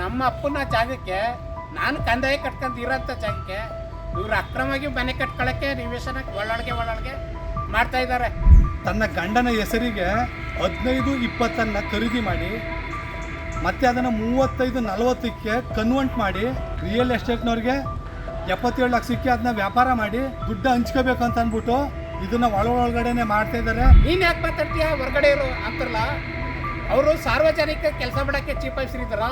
ನಮ್ಮ ಅಪ್ಪನ ಜಾಗಕ್ಕೆ ನಾನು ಕಂದಾಯ ಕಟ್ಕೊಂಡು ಇರೋಂಥ ಜಾಗಕ್ಕೆ ಇವ್ರು ಅಕ್ರಮವಾಗಿ ಮನೆ ಕಟ್ಕೊಳ್ಳೋಕ್ಕೆ ನಿವೇಶನ ಒಳೊಳಗೆ ಒಳೊಳಗೆ ಮಾಡ್ತಾ ಇದ್ದಾರೆ. ತನ್ನ ಗಂಡನ ಹೆಸರಿಗೆ ಹದಿನೈದು ಇಪ್ಪತ್ತನ್ನು ಖರೀದಿ ಮಾಡಿ ಮತ್ತೆ ಅದನ್ನು ಮೂವತ್ತೈದು ನಲವತ್ತಕ್ಕೆ ಕನ್ವರ್ಟ್ ಮಾಡಿ ರಿಯಲ್ ಎಸ್ಟೇಟ್ನವ್ರಿಗೆ ಎಪ್ಪತ್ತೇಳು ಲಕ್ಷಕ್ಕೆ ಅದನ್ನ ವ್ಯಾಪಾರ ಮಾಡಿ ದುಡ್ಡು ಹಂಚ್ಕೋಬೇಕು ಅಂತ ಅಂದ್ಬಿಟ್ಟು ಇದನ್ನ ಒಳ ಒಳಗಡೆನೆ ಮಾಡ್ತಾ ಇದ್ದಾರೆ. ನೀನು ಯಾಕೆ ಮಾತಾಡ್ತೀಯ? ಹೊರಗಡೆ ಇರು ಅಂತಾರಲ್ಲ. ಅವರು ಸಾರ್ವಜನಿಕ ಕೆಲಸ ಮಾಡಕ್ಕೆ ಇದ್ದಾರ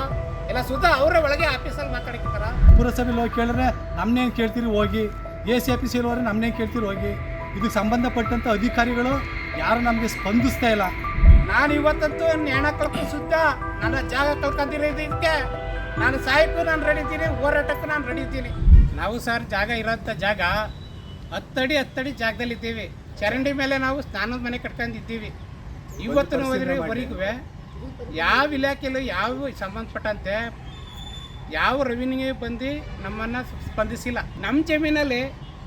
ಇಲ್ಲ ಸುಧಾ ಅವರ ಒಳಗೆ ಆಫೀಸಲ್ಲಿ ಮಾತಾಡಕ್ಕಿದ್ದಾರ? ಪುರಸಭೆಯಲ್ಲಿ ಹೋಗಿ ಕೇಳಿದ್ರೆ ನಮ್ಮನ್ನೇನು ಕೇಳ್ತೀರಿ ಹೋಗಿ? ಎ ಸಿ ಆಫೀಸ್ ಇರೋರು ನಮ್ಮನ್ನೇನು ಕೇಳ್ತೀರಿ ಹೋಗಿ? ಇದಕ್ಕೆ ಸಂಬಂಧಪಟ್ಟಂಥ ಅಧಿಕಾರಿಗಳು ಯಾರು ನಮಗೆ ಸ್ಪಂದಿಸ್ತಾ ಇಲ್ಲ. ನಾನು ಇವತ್ತಂತೂ ನ್ಯಾಣ ಕಳ್ಕೊ ಸುದ್ದ ನನ್ನ ಜಾಗ ಕಳ್ಕೊಂಡಿರೋದಕ್ಕೆ ನಾನು ಸಾಯಕ್ಕೂ ನಾನು ರೆಡಿ ಇದ್ದೀನಿ ಹೋರಾಟಕ್ಕೂ ನಾನು ರೆಡಿ ಇದ್ದೀನಿ. ನಾವು ಸರ್ ಜಾಗ ಇರೋಂಥ ಜಾಗ ಹತ್ತಡಿ ಹತ್ತಡಿ ಜಾಗದಲ್ಲಿ ಇದ್ದೀವಿ ಚರಂಡಿ ಮೇಲೆ ನಾವು ಸ್ನಾನದ ಮನೆ ಕಟ್ಕೊಂಡಿದ್ದೀವಿ. ಇವತ್ತು ಹೋದ್ರೆ ವರೆಗೂ ಯಾವ ಇಲಾಖೆಯಲ್ಲೂ ಯಾವ ಸಂಬಂಧಪಟ್ಟಂತೆ ಯಾವ ರೆವಿನ್ಯೂ ಬಂದು ನಮ್ಮನ್ನು ಸ್ಪಂದಿಸಿಲ್ಲ. ನಮ್ಮ ಜಮೀನಲ್ಲಿ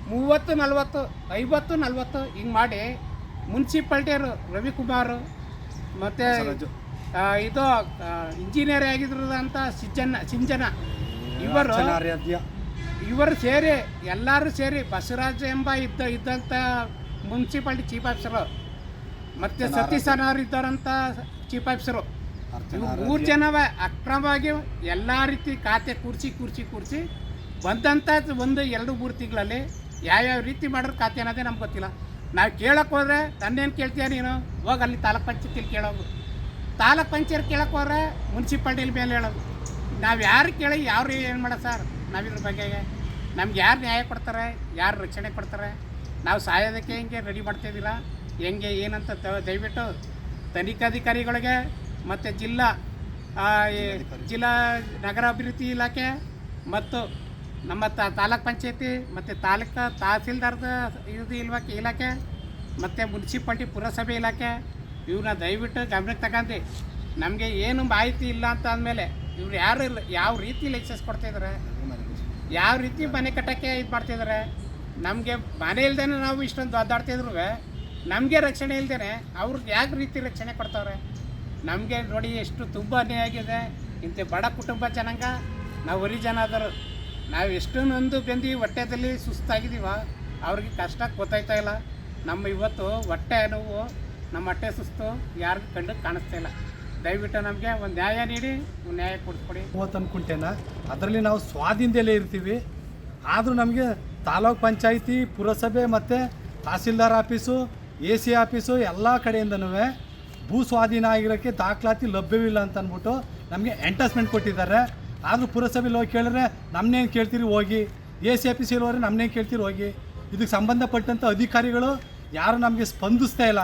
ಮೂವತ್ತು ನಲವತ್ತು ಐವತ್ತು ನಲವತ್ತು ಹಿಂಗೆ ಮಾಡಿ ಮುನ್ಸಿಪಾಲ್ಟಿಯವರು ರವಿಕುಮಾರ್ ಮತ್ತು ಇದು ಇಂಜಿನಿಯರ್ ಆಗಿದ್ದಂಥ ಸಿಂಜನ ಸಿಂಜನ ಇವರು ಇವರು ಸೇರಿ ಎಲ್ಲರೂ ಸೇರಿ ಬಸವರಾಜ ಎಂಬ ಇದ್ದ ಇದ್ದಂಥ ಮುನ್ಸಿಪಾಲ್ಟಿ ಚೀಫ್ ಆಫೀಸರು ಮತ್ತು ಸತೀಶ್ ಅನ್ನೋರು ಇದ್ದಾರಂಥ ಚೀಫ್ ಆಫೀಸರು ಇವು ಮೂರು ಜನವ ಅಕ್ರಮವಾಗಿ ಎಲ್ಲ ರೀತಿ ಖಾತೆ ಕೂರಿಸಿ ಕೂರಿಸಿ ಕೂರಿಸಿ ಬಂದಂಥ ಒಂದು ಎರಡು ಮೂರು ತಿಂಗಳಲ್ಲಿ ಯಾವ್ಯಾವ ರೀತಿ ಮಾಡಿದ್ರು ಖಾತೆ ಅನ್ನೋದೇ ನಮ್ಗೆ ಗೊತ್ತಿಲ್ಲ. ನಾವು ಕೇಳಕ್ಕೆ ಹೋದ್ರೆ ನನ್ನೇನು ಕೇಳ್ತೀಯ ನೀನು? ಹೋಗಿ ಅಲ್ಲಿ ತಾಲೂಕ್ ಪಂಚಾಯತಿಲಿ ಕೇಳೋದು. ತಾಲೂಕ್ ಪಂಚಾಯತ್ ಕೇಳಕ್ಕೆ ಹೋದ್ರೆ ಮುನ್ಸಿಪಾಲ್ಟಿಲಿ ಮೇಲೆ ಹೇಳೋದು. ನಾವು ಯಾರು ಕೇಳಿ ಯಾರು ಏನು ಮಾಡೋ ಸರ್? ನಾವಿದ್ರ ಬಗ್ಗೆ ನಮ್ಗೆ ಯಾರು ನ್ಯಾಯ ಕೊಡ್ತಾರೆ? ಯಾರು ರಕ್ಷಣೆ ಕೊಡ್ತಾರೆ? ನಾವು ಸಾಯೋದಕ್ಕೆ ಹಿಂಗೆ ರೆಡಿ ಮಾಡ್ತಾಯಿದ್ದೀರಾ ಹೆಂಗೆ ಏನಂತ ದಯವಿಟ್ಟು ತನಿಖಾಧಿಕಾರಿಗಳಿಗೆ ಮತ್ತು ಜಿಲ್ಲಾ ಜಿಲ್ಲಾ ನಗರಾಭಿವೃದ್ಧಿ ಇಲಾಖೆ ಮತ್ತು ನಮ್ಮ ತಾ- ತಾಲೂಕ್ ಪಂಚಾಯತಿ ಮತ್ತು ತಾಲೂಕು ತಹಸೀಲ್ದಾರ್ದ ಇದು ಇಲ್ವಾಕೆ ಇಲಾಖೆ ಮತ್ತು ಮುನ್ಸಿಪಾಲ್ಟಿ ಪುರಸಭೆ ಇಲಾಖೆ ಇವ್ರನ್ನ ದಯವಿಟ್ಟು ಗಮನಕ್ಕೆ ತಗೊಂಡು. ನಮಗೆ ಏನು ಮಾಹಿತಿ ಇಲ್ಲ ಅಂತ ಅಂದಮೇಲೆ ಇವ್ರು ಯಾರು ಇಲ್ಲ- ಯಾವ ರೀತಿ ಲೈಸೆನ್ಸ್ ಕೊಡ್ತಾಯಿದ್ದಾರೆ ಯಾವ ರೀತಿ ಮನೆ ಕಟ್ಟೋಕ್ಕೆ ಇದು ಮಾಡ್ತಿದ್ದಾರೆ ನಮಗೆ ಮನೆ ಇಲ್ಲದೇ ನಾವು ಇಷ್ಟೊಂದು ಒದ್ದಾಡ್ತಿದ್ರು ನಮಗೆ ರಕ್ಷಣೆ ಇಲ್ದೇ ಅವ್ರಿಗೆ ಯಾವ ರೀತಿ ರಕ್ಷಣೆ ಕೊಡ್ತಾವ್ರೆ? ನಮಗೆ ನೋಡಿ ಎಷ್ಟು ತುಂಬ ಅನ್ಯಾಯ ಆಗಿದೆ. ಇಂಥ ಬಡ ಕುಟುಂಬ ಜನಾಂಗ, ನಾವು ಹೊರಿ ಜನ ಆದರು ನಾವು ಎಷ್ಟು ನೊಂದು ಬೆಂದು ಹೊಟ್ಟೆದಲ್ಲಿ ಸುಸ್ತಾಗಿದ್ದೀವ, ಅವ್ರಿಗೆ ಕಷ್ಟ ಗೊತ್ತಾಯ್ತಾ ಇಲ್ಲ. ನಮ್ಮ ಇವತ್ತು ಹೊಟ್ಟೆ ನೋವು, ನಮ್ಮ ಹೊಟ್ಟೆ ಸುಸ್ತು, ಯಾರಿಗೂ ಕಂಡು ಕಾಣಿಸ್ತಾ ಇಲ್ಲ. ದಯವಿಟ್ಟು ನಮಗೆ ಒಂದು ನ್ಯಾಯ ನೀಡಿ ನ್ಯಾಯ ಕೊಡಿಸ್ಕೊಡಿ. ಮೂವತ್ತು ಅನ್ಕೊಂಟೇನ? ಅದರಲ್ಲಿ ನಾವು ಸ್ವಾಧೀನದಲ್ಲೇ ಇರ್ತೀವಿ. ಆದರೂ ನಮಗೆ ತಾಲೂಕ್ ಪಂಚಾಯಿತಿ, ಪುರಸಭೆ ಮತ್ತು tahsildar office A C office ಎಲ್ಲ ಕಡೆಯಿಂದನೂ ಭೂ ಸ್ವಾಧೀನ ಆಗಿರೋಕ್ಕೆ ದಾಖಲಾತಿ ಲಭ್ಯವಿಲ್ಲ ಅಂತ ಅಂದ್ಬಿಟ್ಟು ನಮಗೆ ಎಂಟಸ್ಮೆಂಟ್ ಕೊಟ್ಟಿದ್ದಾರೆ. ಆದರೂ ಪುರಸಭೆಯಲ್ಲಿ ಹೋಗಿ ಕೇಳಿದ್ರೆ ನಮ್ಮನ್ನೇನು ಕೇಳ್ತೀರಿ ಹೋಗಿ. ಎ ಸಿ ಆಫೀಸ್ ಇರೋರು ನಮ್ಮನ್ನೇನು ಕೇಳ್ತೀರಿ ಹೋಗಿ. ಇದಕ್ಕೆ ಸಂಬಂಧಪಟ್ಟಂಥ ಅಧಿಕಾರಿಗಳು ಯಾರು ನಮಗೆ ಸ್ಪಂದಿಸ್ತಾ ಇಲ್ಲ.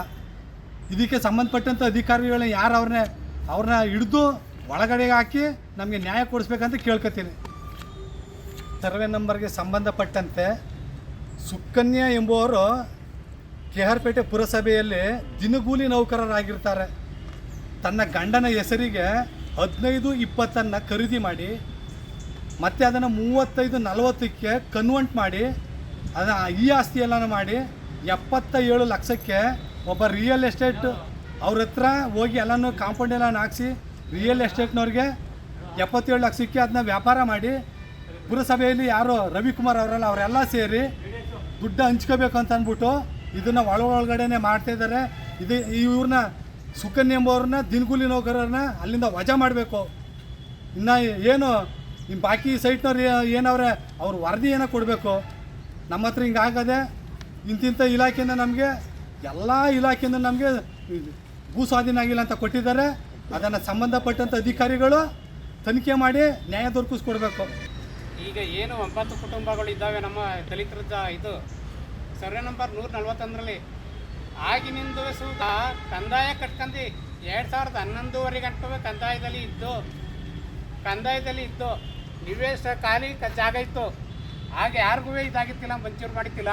ಇದಕ್ಕೆ ಸಂಬಂಧಪಟ್ಟಂಥ ಅಧಿಕಾರಿಗಳನ್ನ ಯಾರು ಅವ್ರನ್ನೇ ಅವ್ರನ್ನ ಹಿಡಿದು ಒಳಗಡೆಗೆ ಹಾಕಿ ನಮಗೆ ನ್ಯಾಯ ಕೊಡಿಸ್ಬೇಕಂತ ಕೇಳ್ಕೊತೀನಿ ಸರ್ವೆ ನಂಬರ್ಗೆ ಸಂಬಂಧಪಟ್ಟಂತೆ ಸುಕನ್ಯಾ ಎಂಬುವರು ಕೆ ಆರ್ ಪೇಟೆ ಪುರಸಭೆಯಲ್ಲಿ ದಿನಗೂಲಿ ನೌಕರರಾಗಿರ್ತಾರೆ. ತನ್ನ ಗಂಡನ ಹೆಸರಿಗೆ ಹದಿನೈದು ಇಪ್ಪತ್ತನ್ನು ಖರೀದಿ ಮಾಡಿ, ಮತ್ತೆ ಅದನ್ನು ಮೂವತ್ತೈದು ನಲವತ್ತಕ್ಕೆ ಕನ್ವರ್ಟ್ ಮಾಡಿ, ಅದನ್ನು ಈ ಆಸ್ತಿ ಎಲ್ಲನೂ ಮಾಡಿ ಎಪ್ಪತ್ತ ಏಳು ಲಕ್ಷಕ್ಕೆ ಒಬ್ಬ ರಿಯಲ್ ಎಸ್ಟೇಟ್ ಅವ್ರ ಹತ್ರ ಹೋಗಿ ಎಲ್ಲನೂ ಕಾಂಪೌಂಡ್ ಎಲ್ಲ ಹಾಕ್ಸಿ ರಿಯಲ್ ಎಸ್ಟೇಟ್ನವ್ರಿಗೆ ಎಪ್ಪತ್ತೇಳು ಲಕ್ಷಕ್ಕೆ ಅದನ್ನ ವ್ಯಾಪಾರ ಮಾಡಿ, ಪುರಸಭೆಯಲ್ಲಿ ಯಾರು ರವಿಕುಮಾರ್ ಅವರಲ್ಲ, ಅವರೆಲ್ಲ ಸೇರಿ ದುಡ್ಡು ಹಂಚ್ಕೋಬೇಕು ಅಂತ ಅಂದ್ಬಿಟ್ಟು ಇದನ್ನು ಒಳ ಒಳಗಡೆನೆ ಮಾಡ್ತಾ ಇದ್ದಾರೆ. ಇದು ಇವ್ರನ್ನ ಸುಕನ್ಯ ಎಂಬವ್ರನ್ನ ದಿನಗೂಲಿ ನೌಕರರನ್ನ ಅಲ್ಲಿಂದ ವಜಾ ಮಾಡಬೇಕು. ಇನ್ನು ಏನು ನಿಮ್ಮ ಬಾಕಿ ಸೈಟ್ನವ್ರು ಏನವ್ರೆ, ಅವ್ರ ವರದಿ ಏನೋ ಕೊಡಬೇಕು. ನಮ್ಮ ಹತ್ರ ಹಿಂಗಾಗದೆ ಆಗದೆ ಇಂತಿಂಥ ಇಲಾಖೆಯಿಂದ ನಮಗೆ, ಎಲ್ಲ ಇಲಾಖೆಯಿಂದ ನಮಗೆ ಭೂ ಸ್ವಾಧೀನ ಆಗಿಲ್ಲ ಅಂತ ಕೊಟ್ಟಿದ್ದಾರೆ. ಅದನ್ನು ಸಂಬಂಧಪಟ್ಟಂಥ ಅಧಿಕಾರಿಗಳು ತನಿಖೆ ಮಾಡಿ ನ್ಯಾಯ ದೊರಕಿಸ್ಕೊಡ್ಬೇಕು. ಈಗ ಏನು ಒಂಬತ್ತು ಕುಟುಂಬಗಳು ಇದ್ದಾವೆ ನಮ್ಮ ದಲಿತರದ ಇದು ಸರ್ವೆ ನಂಬರ್ ನೂರ ನಲ್ವತ್ತೊಂದರಲ್ಲಿ. ಆಗಿನಿಂದ ಸೂತ ಕಂದಾಯ ಕಟ್ಕೊಂಡು ಎರಡು ಸಾವಿರದ ಹನ್ನೊಂದುವರೆ ಗಂಟೆ ಕಂದಾಯದಲ್ಲಿ ಇದ್ದು ಕಂದಾಯದಲ್ಲಿ ಇದ್ದು, ನಿವೇಶ ಖಾಲಿ ಜಾಗ ಇತ್ತು. ಆಗ ಯಾರಿಗೂ ಇದಾಗಿತ್ತಿಲ್ಲ ಮಂಚೂರು ಮಾಡಿತ್ತಿಲ್ಲ.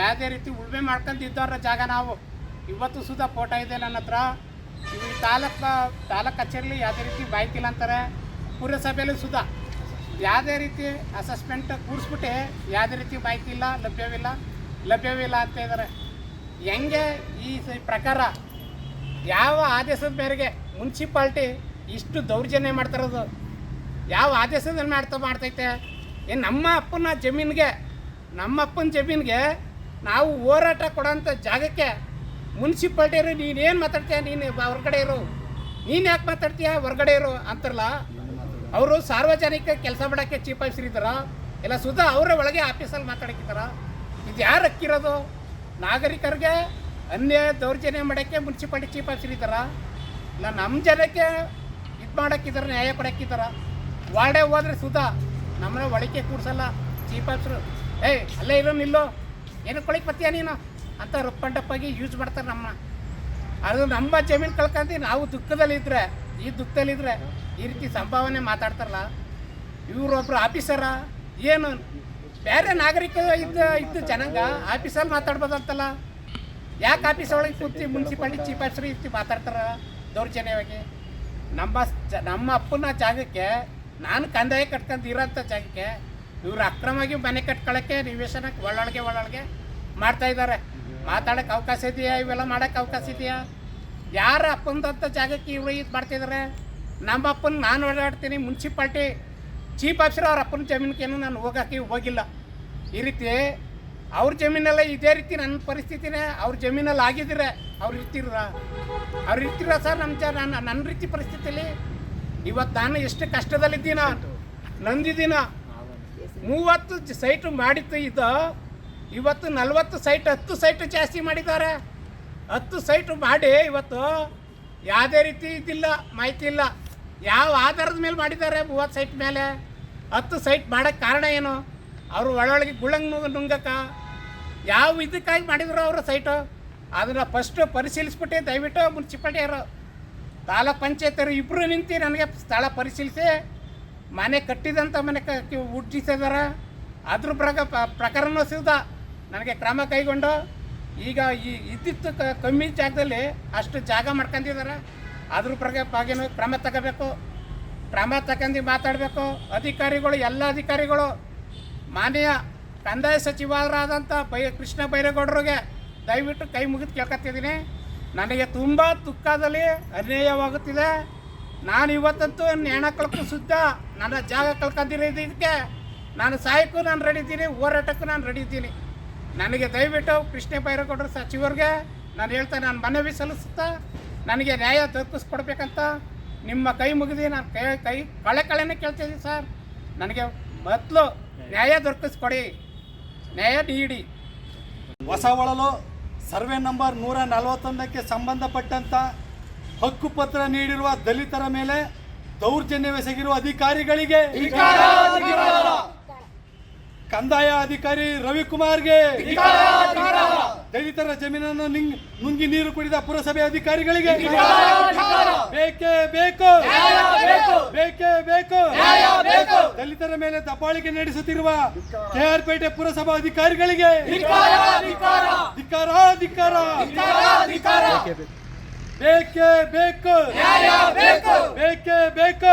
ಯಾವುದೇ ರೀತಿ ಉಳುಮೆ ಮಾಡ್ಕೊಂಡು ಇದ್ದವ್ರ ಜಾಗ ನಾವು. ಇವತ್ತು ಸುಧಾ ಫೋಟೋ ಇದೆ ನನ್ನ ಹತ್ರ. ಈ ತಾಲೂಕು ತಾಲೂಕು ಕಚೇರಿಲಿ ಯಾವುದೇ ರೀತಿ ಬಾಯ್ತಿಲ್ಲ ಅಂತಾರೆ. ಪುರಸಭೆಯಲ್ಲೂ ಸುಧಾ ಯಾವುದೇ ರೀತಿ ಅಸೆಸ್ಮೆಂಟ್ ಕೂರಿಸ್ಬಿಟ್ಟೆ, ಯಾವುದೇ ರೀತಿ ಮಾಹಿತಿ ಲಭ್ಯವಿಲ್ಲ. ಲಭ್ಯವಿಲ್ಲ ಅಂತ ಇದ್ದಾರೆ ಹೆಂಗೆ ಈ ಪ್ರಕಾರ ಯಾವ ಆದೇಶದ ಮೇರೆಗೆ ಮುನ್ಸಿಪಾಲ್ಟಿ ಇಷ್ಟು ದೌರ್ಜನ್ಯ ಮಾಡ್ತಿರೋದು? ಯಾವ ಆದೇಶದಲ್ಲಿ ಮಾಡ್ತಾ, ಮಾಡ್ತೈತೆ? ಏನು ನಮ್ಮ ಅಪ್ಪನ ಜಮೀನಿಗೆ, ನಮ್ಮ ಅಪ್ಪನ ಜಮೀನಿಗೆ ನಾವು ಹೋರಾಟ ಕೊಡೋಂಥ ಜಾಗಕ್ಕೆ ಮುನ್ಸಿಪಾಲ್ಟಿಯವರು ನೀನೇನು ಮಾತಾಡ್ತೀಯ? ನೀನು ಹೊರ್ಗಡೆ ಇರು. ನೀನು ಯಾಕೆ ಮಾತಾಡ್ತೀಯ? ಹೊರಗಡೆ ಇರು ಅಂತಾರಲ್ಲ? ಅವರು ಸಾರ್ವಜನಿಕ ಕೆಲಸ ಮಾಡೋಕ್ಕೆ ಚೀಫ್ ಆಫೀಸರ್ ಇದ್ದಾರ? ಇಲ್ಲ ಸುಧಾ ಅವರ ಒಳಗೆ ಆಫೀಸಲ್ಲಿ ಮಾತಾಡಕ್ಕಿದ್ದಾರ ಇದು ಯಾರು ಹಕ್ಕಿರೋದು ನಾಗರಿಕರಿಗೆ ಅನ್ಯಾಯ ದೌರ್ಜನ್ಯ ಮಾಡೋಕ್ಕೆ ಮುನ್ಸಿಪಾಲ್ಟಿ ಚೀಫ್ ಆಫೀಸರ್ ಇಲ್ಲ ನಮ್ಮ ಜನಕ್ಕೆ ಇದು ಮಾಡೋಕ್ಕಿದ್ದಾರೆ ನ್ಯಾಯ ಕೊಡೋಕ್ಕಿದ್ದಾರ ವಾರ್ಡೆ ಹೋದ್ರೆ ಸುಧಾ ನಮ್ಮನ್ನ ಒಳಕ್ಕೆ ಕೂಡ್ಸಲ್ಲ ಚೀಫ್ ಆಫೀಸರು ಏಯ್, ಅಲ್ಲೇ ಇರೋ, ನಿಲ್ಲೋ. ಏನು ಕೊಳಕ್ಕೆ ಬತ್ತೀಯ ನೀನು? ಅಂತ ರುಪ್ಪಂಡಪ್ಪಾಗಿ ಯೂಸ್ ಮಾಡ್ತಾರೆ ನಮ್ಮ ಅದು ನಮ್ಮ ಜಮೀನು ಕಳ್ಕೊಂಡಿ ನಾವು ದುಃಖದಲ್ಲಿದ್ದರೆ ಈ ದುಃಖದಲ್ಲಿದ್ದರೆ ಈ ರೀತಿ ಸಂಭಾವನೆ ಮಾತಾಡ್ತಾರಲ್ಲ? ಇವರೊಬ್ಬರು ಆಫೀಸರ ಏನು? ಬೇರೆ ನಾಗರಿಕ ಇದ್ದ ಇದ್ದ ಜನಾಂಗ ಆಫೀಸಲ್ಲಿ ಮಾತಾಡ್ಬೋದಂತಲ್ಲ. ಯಾಕೆ ಆಫೀಸ್ ಒಳಗೆ ಕೂತಿ ಮುನ್ಸಿಪಾಲಿಟಿ ಚೀಫ್ ಆಫೀಸರ್ ಇರ್ತಿ ಮಾತಾಡ್ತಾರ ದೌರ್ಜನ್ಯವಾಗಿ? ನಮ್ಮ ನಮ್ಮ ಅಪ್ಪನ ಜಾಗಕ್ಕೆ ನಾನು ಕಂದಾಯ ಕಟ್ಕೊಂಡು ಇರೋಂಥ ಜಾಗಕ್ಕೆ ಇವರು ಅಕ್ರಮವಾಗಿ ಮನೆ ಕಟ್ಕೊಳ್ಳೋಕ್ಕೆ ನಿವೇಶನಕ್ಕೆ ಒಳ್ಳೊಳಗೆ ಒಳ್ಳೊಳಗೆ ಮಾಡ್ತಾ ಇದ್ದಾರೆ ಮಾತಾಡೋಕ್ಕೆ ಅವಕಾಶ ಇದೆಯಾ? ಇವೆಲ್ಲ ಮಾಡೋಕ್ಕೆ ಅವಕಾಶ ಇದೆಯಾ? ಯಾರ ಅಪ್ಪಂದಂಥ ಜಾಗಕ್ಕೆ ಇವರು ಇದು ಮಾಡ್ತಿದ್ದಾರೆ ನಮ್ಮ ಅಪ್ಪನ ನಾನು ಓಡಾಡ್ತೀನಿ ಮುನ್ಸಿಪಾಲ್ಟಿ ಚೀಫ್ ಆಫೀಸರ್ ಅವ್ರ ಅಪ್ಪನ ಜಮೀನಿಗೇನು ನಾನು ಹೋಗೋಕ್ಕೆ ಹೋಗಿಲ್ಲ. ಈ ರೀತಿ ಅವ್ರ ಜಮೀನೆಲ್ಲ ಇದೇ ರೀತಿ ನನ್ನ ಪರಿಸ್ಥಿತಿನೇ ಅವ್ರ ಜಮೀನಲ್ಲಿ ಆಗಿದ್ದೀರ. ಅವ್ರು ಇರ್ತಿರ? ಅವ್ರು ಇರ್ತಿರ ಸರ್ ನಮ್ಮ ಜ ನನ್ನ ನನ್ನ ರೀತಿ ಪರಿಸ್ಥಿತಿಯಲ್ಲಿ ಇವತ್ತು ನಾನು ಎಷ್ಟು ಕಷ್ಟದಲ್ಲಿದ್ದೀನ ನಂದಿದ್ದೀನ. ಮೂವತ್ತು ಸೈಟು ಮಾಡಿತ್ತು ಇದು. ಇವತ್ತು ನಲ್ವತ್ತು ಸೈಟ್, ಹತ್ತು ಸೈಟು ಜಾಸ್ತಿ ಮಾಡಿದ್ದಾರೆ. ಹತ್ತು ಸೈಟು ಮಾಡಿ ಇವತ್ತು ಯಾವುದೇ ರೀತಿ ಇದಿಲ್ಲ, ಮಾಹಿತಿ ಇಲ್ಲ. ಯಾವ ಆಧಾರದ ಮೇಲೆ ಮಾಡಿದ್ದಾರೆ ಮೂವತ್ತು ಸೈಟ್ ಮೇಲೆ? ಹತ್ತು ಸೈಟ್ ಮಾಡೋಕ್ಕೆ ಕಾರಣ ಏನು? ಅವರು ಒಳೊಳಗೆ ಗುಳಂಗ್ ನುಂಗಕ್ಕ ಯಾವ ಇದಕ್ಕಾಗಿ ಮಾಡಿದ್ರು ಅವರು ಸೈಟು? ಅದನ್ನು ಫಸ್ಟು ಪರಿಶೀಲಿಸ್ಬಿಟ್ಟು, ದಯವಿಟ್ಟು ಮುನ್ಸಿಪಾಲ್ಟಿಯವರು. ತಾಲೂಕ್ ಪಂಚಾಯತರು ಇಬ್ಬರು ನಿಂತು ನನಗೆ ಸ್ಥಳ ಪರಿಶೀಲಿಸಿ, ಮನೆ ಕಟ್ಟಿದಂಥ ಮನೆ ಹುಟ್ಟಿಸಿದಾರೆ ಅದ್ರ ಪ್ರಕ ಪ್ರಕರಣ ಸಿದ್ಧ ನನಗೆ ಕ್ರಮ ಕೈಗೊಂಡು, ಈಗ ಈ ಇದ್ದಿತ್ತು ಕಮ್ಮಿ ಜಾಗದಲ್ಲಿ ಅಷ್ಟು ಜಾಗ ಮಾಡ್ಕೊಂಡಿದ್ದಾರೆ ಅದ್ರ ಬಗ್ಗೆ ಬಾಗಿನ ಕ್ರಮ ತಗೋಬೇಕು. ಕ್ರಮ ತಗೊಂಡು ಮಾತಾಡಬೇಕು. ಅಧಿಕಾರಿಗಳು, ಎಲ್ಲ ಅಧಿಕಾರಿಗಳು, ಮಾನ್ಯ ಕಂದಾಯ ಸಚಿವರಾದಂಥ ಬೈ ಕೃಷ್ಣ ಬೈರೇಗೌಡರಿಗೆ ದಯವಿಟ್ಟು ಕೈ ಮುಗಿದು ಕೇಳ್ಕೊತಿದ್ದೀನಿ ನನಗೆ ತುಂಬ ದುಃಖದಲ್ಲಿ ಅನ್ಯಾಯವಾಗುತ್ತಿದೆ. ನಾನು ಇವತ್ತಂತೂ ನ್ಯಾಣ ಕಳ್ಕೊ ಸುದ್ದ, ನನ್ನ ಜಾಗ ಕಳ್ಕೊಂಡಿರೋದಕ್ಕೆ ನಾನು ಸಾಯಕ್ಕೂ ನಾನು ರೆಡಿ ಇದ್ದೀನಿ, ಹೋರಾಟಕ್ಕೂ ನಾನು ರೆಡಿ ಇದ್ದೀನಿ. ನನಗೆ ದಯವಿಟ್ಟು ಕೃಷ್ಣ ಬೈರೇಗೌಡರ ಸಚಿವರಿಗೆ ನಾನು ಹೇಳ್ತಾ ನಾನು ಮನವಿ ಸಲ್ಲಿಸುತ್ತಾ ನನಗೆ ನ್ಯಾಯ ದೊರಕಿಸ್ಕೊಡ್ಬೇಕಂತ ನಿಮ್ಮ ಕೈ ಮುಗಿದು ನಾನು ಕೈ ಕೈ ಕಳೆ ಕಳೆನೇ ಕೇಳ್ತಿದ್ದೀನಿ ಸರ್. ನನಗೆ ಮೊದಲು ನ್ಯಾಯ ದೊರಕಿಸ್ಕೊಡಿ. ನ್ಯಾಯ ನೀಡಿ. ಹೊಸ ಒಳಲು ಸರ್ವೆ ನಂಬರ್ ನೂರ ನಲವತ್ತೊಂದಕ್ಕೆ ಸಂಬಂಧಪಟ್ಟಂತ ಹಕ್ಕುಪತ್ರ ನೀಡಿರುವ ದಲಿತರ ಮೇಲೆ ದೌರ್ಜನ್ಯವೆಸಗಿರುವ ಅಧಿಕಾರಿಗಳಿಗೆ ಕಂದಾಯ ಅಧಿಕಾರಿ ರವಿಕುಮಾರ್ಗೆ ದಲಿತರ ಜಮೀನನ್ನು ನಿಂಗ್- ನೀರು ಕುಡಿದ ಪುರಸಭೆ ಅಧಿಕಾರಿಗಳಿಗೆ ಬೇಕೇ ಬೇಕು. ಬೇಕೇ. ಬೇಕು ದಲಿತರ ಮೇಲೆ ದಬ್ಬಾಳಿಕೆ ನಡೆಸುತ್ತಿರುವ ಕೆಆರ್ಪೇಟೆ ಪುರಸಭಾ ಅಧಿಕಾರಿಗಳಿಗೆ ಧಿಕ್ಕಾರ ಧಿಕ್ಕಾರ ಬೇಕೇ ಬೇಕು. ಬೇಕೇ ಬೇಕು.